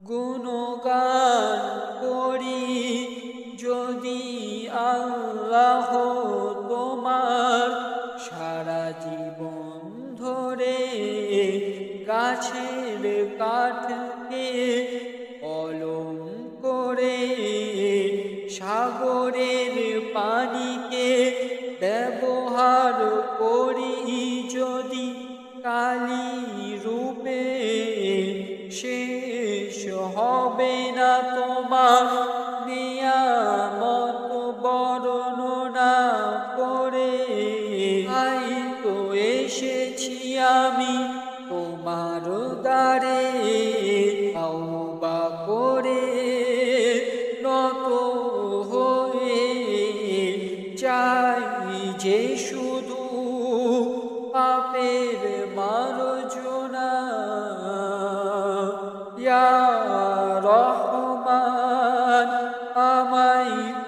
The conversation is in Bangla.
গুণগান করি, যদি আল্লাহ তোমার সারা জীবন ধরে গাছের কাঠকে কলম করে সাগরের পানিকে ব্যবহার করি, যদি কালী হবে না তোমার নিয়ামত বর্ণনা করে। তাই তো এসেছি আমি তোমার দ্বারে বা করে নত হয়ে চাই যে শুধু পাপের মার্জনা। ইয়া ويل